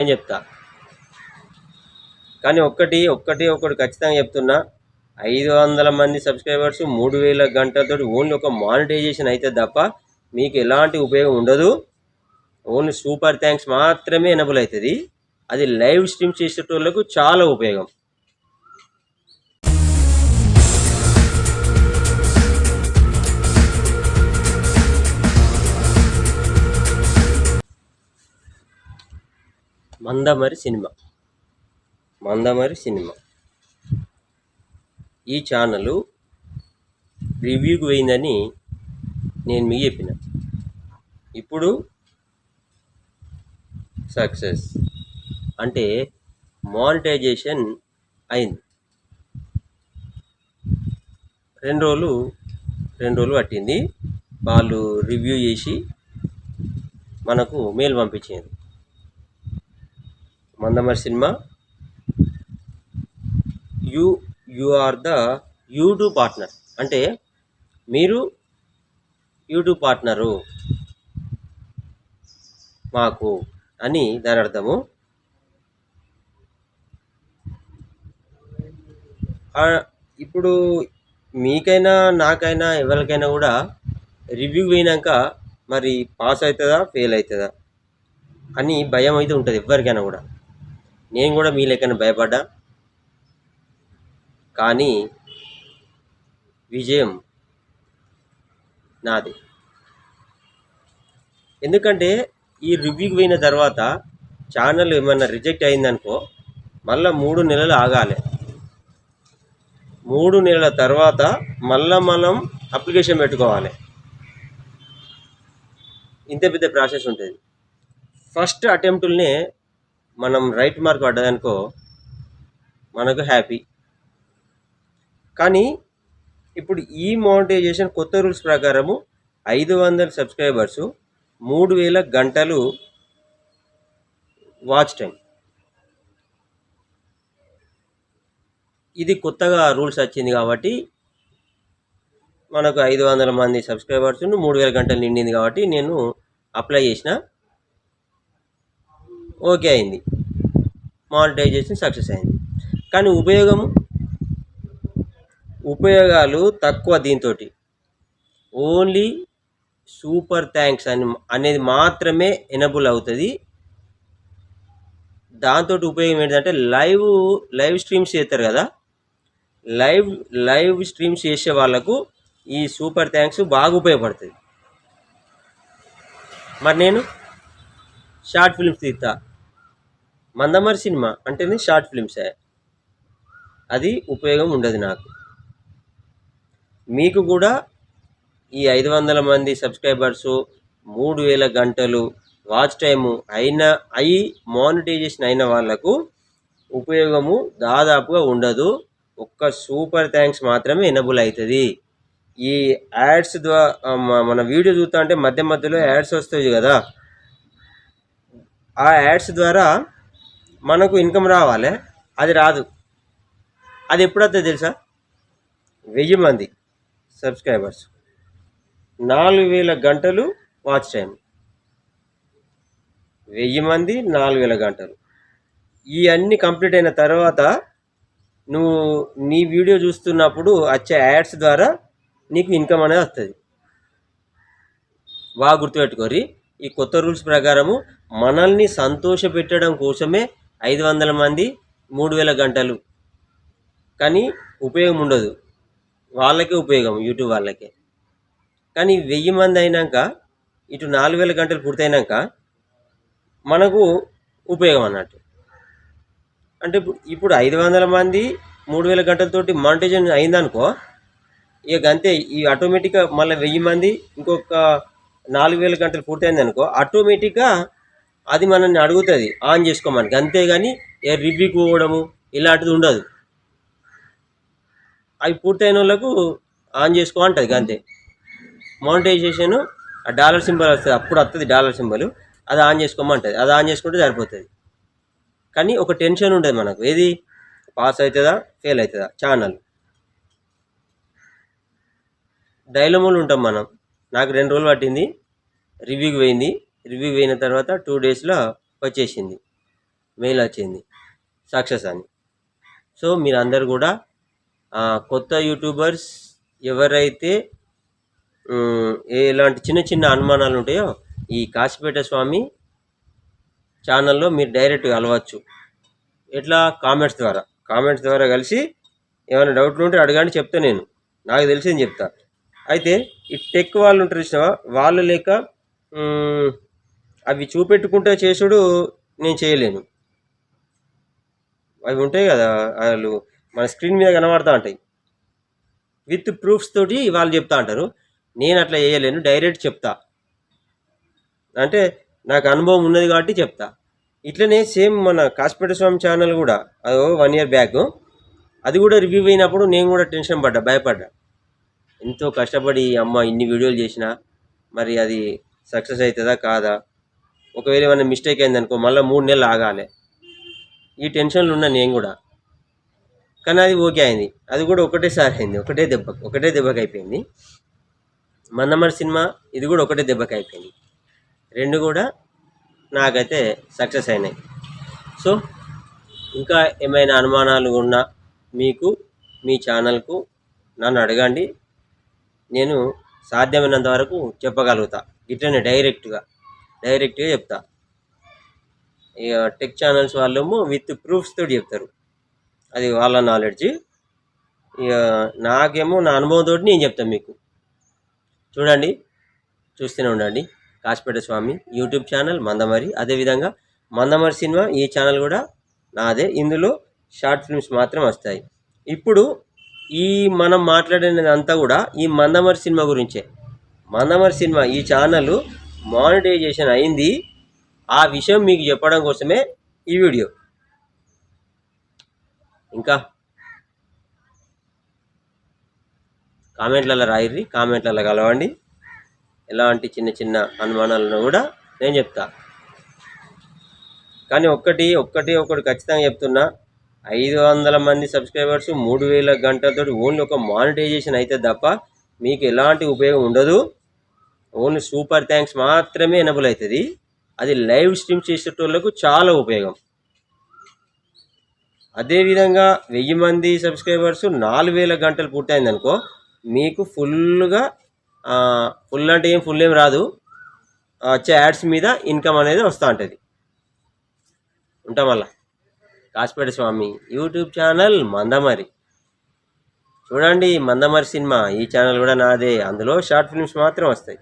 నేను చెప్తా. కానీ ఒక్కటి ఒక్కటి ఒకటి ఖచ్చితంగా చెప్తున్నా ఐదు వందల మంది సబ్స్క్రైబర్స్ మూడు వేల గంటలతో ఓన్లీ ఒక మానిటైజేషన్ అయితే తప్ప మీకు ఎలాంటి ఉపయోగం ఉండదు. ఓన్లీ సూపర్ థ్యాంక్స్ మాత్రమే ఎనబుల్ అవుతుంది. అది లైవ్ స్ట్రీమ్ చేసేటోళ్ళకు చాలా ఉపయోగం. మందమరి సినిమా. మందమరి సినిమా. ఈ ఛానల్ రివ్యూకి పోయిందని నేను మీకు చెప్పిన. ఇప్పుడు సక్సెస్. అంటే మానిటైజేషన్ అయింది. రెండు రోజులు రెండు రోజులు పట్టింది. వాళ్ళు రివ్యూ చేసి మనకు మెయిల్ పంపించింది. Mandamarri cinema. You you are the YouTube partner. అంటే మీరు యూట్యూబ్ పార్ట్నరు. మాకు అని దాని అర్థము. ఇప్పుడు మీకైనా నాకైనా ఎవరికైనా కూడా రివ్యూ పోయినాక మరి పాస్ అవుతుందా ఫెయిల్ అవుతుందా అని భయం అయితే ఉంటుంది ఎవరికైనా కూడా. నేను కూడా మీ లెక్కన భయపడ్డా. కానీ విజయం నాది. ఎందుకంటే ఈ రివ్యూకి పోయిన తర్వాత ఛానల్ ఏమన్నా రిజెక్ట్ అయిందనుకో మళ్ళీ మూడు నెలలు ఆగాలి. మూడు నెలల తర్వాత మళ్ళీ మనం అప్లికేషన్ పెట్టుకోవాలి. ఇంత పెద్ద ప్రాసెస్ ఉంటుంది. ఫస్ట్ అటెంప్ట్లనే మనం రైట్ మార్క్ పడ్డదనుకో మనకు హ్యాపీ కానీ ఇప్పుడు ఈ మోనిటైజేషన్ కొత్త రూల్స్ ప్రకారము ఐదు వందల సబ్స్క్రైబర్సు మూడు వేల గంటలు వాచ్ టైం ఇది కొత్తగా రూల్స్ వచ్చింది కాబట్టి మనకు ఐదు వందల మంది సబ్స్క్రైబర్స్ మూడు వేల గంటలు నిండింది కాబట్టి నేను అప్లై చేసిన ఓకే అయింది. మానిటైజేషన్ సక్సెస్ అయింది. కానీ ఉపయోగం ఉపయోగాలు తక్కువ దీంతో ఓన్లీ సూపర్ థ్యాంక్స్ అని అనేది మాత్రమే ఎనబుల్ అవుతుంది. దాంతో ఉపయోగం ఏంటంటే లైవ్ లైవ్ స్ట్రీమ్స్ చేస్తారు కదా? లైవ్ లైవ్ స్ట్రీమ్స్ చేసే వాళ్ళకు ఈ సూపర్ థ్యాంక్స్ బాగా ఉపయోగపడుతుంది. మరి నేను షార్ట్ ఫిల్మ్స్ తీస్తా. మందమరి సినిమా అంటేనే షార్ట్ ఫిల్మ్సే. అది ఉపయోగం ఉండదు నాకు. మీకు కూడా ఈ ఐదు వందల మంది సబ్స్క్రైబర్సు మూడు వేల గంటలు వాచ్ టైము అయిన అయి మానిటైజేషన్ అయిన వాళ్ళకు ఉపయోగము దాదాపుగా ఉండదు. ఒక్క సూపర్ థ్యాంక్స్ మాత్రమే ఎనబుల్ అవుతుంది ఈ యాడ్స్ ద్వారా మన వీడియో చూస్తా అంటే మధ్య మధ్యలో యాడ్స్ వస్తాయి కదా. ఆ యాడ్స్ ద్వారా మనకు ఇన్కమ్ రావాలి అది రాదు. అది ఎప్పుడు వస్తుంది తెలుసా? వెయ్యి మంది సబ్స్క్రైబర్స్. నాలుగు వేల గంటలు వాచ్ టైం వెయ్యి మంది నాలుగు వేల గంటలు. ఇవన్నీ కంప్లీట్ అయిన తర్వాత నువ్వు నీ వీడియో చూస్తున్నప్పుడు వచ్చే యాడ్స్ ద్వారా నీకు ఇన్కమ్ అనేది వస్తుంది. బాగా గుర్తుపెట్టుకోరి ఈ కొత్త రూల్స్ ప్రకారము మనల్ని సంతోష పెట్టడం కోసమే ఐదు వందల మంది మూడు వేల గంటలు. కానీ ఉపయోగం ఉండదు. వాళ్ళకే ఉపయోగం యూట్యూబ్ వాళ్ళకే. కానీ వెయ్యి మంది అయినాక ఇటు నాలుగు వేల గంటలు పూర్తయినాక మనకు ఉపయోగం అన్నట్టు. అంటే ఇప్పుడు ఇప్పుడు ఐదు వందల మంది మూడు వేల గంటలతోటి మానిటైజేషన్ అయిందనుకో ఇక అంతే ఈ ఆటోమేటిక్గా మళ్ళీ వెయ్యి మంది ఇంకొక నాలుగు వేల గంటలు పూర్తయింది అనుకో ఆటోమేటిక్గా అది మనల్ని అడుగుతుంది ఆన్ చేసుకోమని అంతేగాని ఏ రివ్యూకి పోవడము ఇలాంటిది ఉండదు. అవి పూర్తయిన వాళ్ళకు ఆన్ చేసుకో అంటుంది అంతే. మోనిటైజేషన్ ఆ డాలర్ సింబల్ వస్తుంది అప్పుడు వస్తుంది డాలర్ సింబల్. అది ఆన్ చేసుకోమంటుంది. అది ఆన్ చేసుకుంటే సరిపోతుంది. కానీ ఒక టెన్షన్ ఉంటుంది మనకు. ఏది? పాస్ అవుతుందా ఫెయిల్ అవుతుందా ఛానల్. డైలమోలు ఉంటాం మనం. నాకు రెండు రోజులు పట్టింది రివ్యూకి పోయింది. రివ్యూ అయిన తర్వాత టూ డేస్లో వచ్చేసింది. మెయిల్ వచ్చింది సక్సెస్ అని. సో మీరు అందరు కూడా కొత్త యూట్యూబర్స్ ఎవరైతే ఇలాంటి ఎలాంటి చిన్న చిన్న అనుమానాలు ఉంటాయో ఈ కాశీపేట స్వామి ఛానల్లో మీరు డైరెక్ట్గా కలవచ్చు. ఎట్లా? కామెంట్స్ ద్వారా. కామెంట్స్ ద్వారా కలిసి ఏమైనా డౌట్లు ఉంటే అడగండి చెప్తా నేను. నాకు తెలిసింది చెప్తా. అయితే ఈ టెక్ వాళ్ళు ఉంటారు వాళ్ళు లేక అవి చూపెట్టుకుంటే చేసుడు నేను చేయలేను. అవి ఉంటాయి కదా వాళ్ళు మన స్క్రీన్ మీద కనబడతా ఉంటాయి. విత్ ప్రూఫ్స్ తోటి వాళ్ళు చెప్తా అంటారు. నేను అట్లా చేయలేను డైరెక్ట్ చెప్తా. అంటే నాకు అనుభవం ఉన్నది కాబట్టి చెప్తా. ఇట్లనే సేమ్ మన కాసిపేట స్వామి ఛానల్ కూడా అదో వన్ ఇయర్ బ్యాక్ అది కూడా రివ్యూ అయినప్పుడు నేను కూడా టెన్షన్ పడ్డా భయపడ్డా. ఎంతో కష్టపడి అమ్మ ఇన్ని వీడియోలు చేసిన మరి అది సక్సెస్ అవుతుందా కాదా? ఒకవేళ ఏమైనా మిస్టేక్ అయిందనుకో మళ్ళీ మూడు నెలలు ఆగాలి. ఈ టెన్షన్లు ఉన్నా నేను కూడా. కానీ అది ఓకే అయింది. అది కూడా ఒకటేసారి అయింది. ఒకటే దెబ్బ ఒకటే దెబ్బకి అయిపోయింది. మన్నమర్ సినిమా ఇది కూడా ఒకటే దెబ్బకి అయిపోయింది. రెండు కూడా నాకైతే సక్సెస్ అయినాయి. సో ఇంకా ఏమైనా అనుమానాలు ఉన్నా మీకు మీ ఛానల్కు నన్ను అడగండి. నేను సాధ్యమైనంత వరకు చెప్పగలుగుతా. ఇట్లనే డైరెక్ట్గా డైరెక్ట్గా చెప్తా. ఇక టెక్ ఛానల్స్ వాళ్ళేమో విత్ ప్రూఫ్స్ తోటి చెప్తారు. అది వాళ్ళ నాలెడ్జ్. ఇక నాకేమో నా అనుభవంతో నేను చెప్తాను మీకు. చూడండి చూస్తూనే ఉండండి. Kasipeta Swamy YouTube channel Mandamarri. అదేవిధంగా మందమరి సినిమా ఈ ఛానల్ కూడా నాదే. ఇందులో షార్ట్ ఫిల్మ్స్ మాత్రం వస్తాయి. ఇప్పుడు ఈ మనం మాట్లాడినది కూడా ఈ మందమరి సినిమా గురించే. మందమరి సినిమా ఈ ఛానల్ మానిటైజేషన్ అయింది. ఆ విషయం మీకు చెప్పడం కోసమే ఈ వీడియో. ఇంకా కామెంట్లలో రాయిర్రి కామెంట్లలో కలవండి. ఎలాంటి చిన్న చిన్న అనుమానాలను కూడా నేను చెప్తా. కానీ ఒక్కటి ఒక్కటి ఒకటి ఖచ్చితంగా చెప్తున్నా. ఐదు వందల మంది సబ్స్క్రైబర్స్ మూడు వేల గంటలతో ఓన్లీ ఒక మానిటైజేషన్ అయితే తప్ప మీకు ఎలాంటి ఉపయోగం ఉండదు. ఓన్లీ సూపర్ థ్యాంక్స్ మాత్రమే ఎనబుల్ అవుతుంది. అది లైవ్ స్ట్రీమ్ చేసేటోళ్ళకు చాలా ఉపయోగం. అదేవిధంగా వెయ్యి మంది సబ్స్క్రైబర్స్ నాలుగు వేల గంటలు పూర్తయింది అనుకో మీకు ఫుల్గా ఫుల్ అంటే ఏం ఫుల్ ఏం రాదు. వచ్చే యాడ్స్ మీద ఇన్కమ్ అనేది వస్తూ ఉంటుంది. ఉంటాం మళ్ళా. Kasipeta Swamy YouTube channel Mandamarri. చూడండి మందమరి సినిమా ఈ ఛానల్ కూడా నాదే. అందులో షార్ట్ ఫిల్మ్స్ మాత్రం వస్తాయి.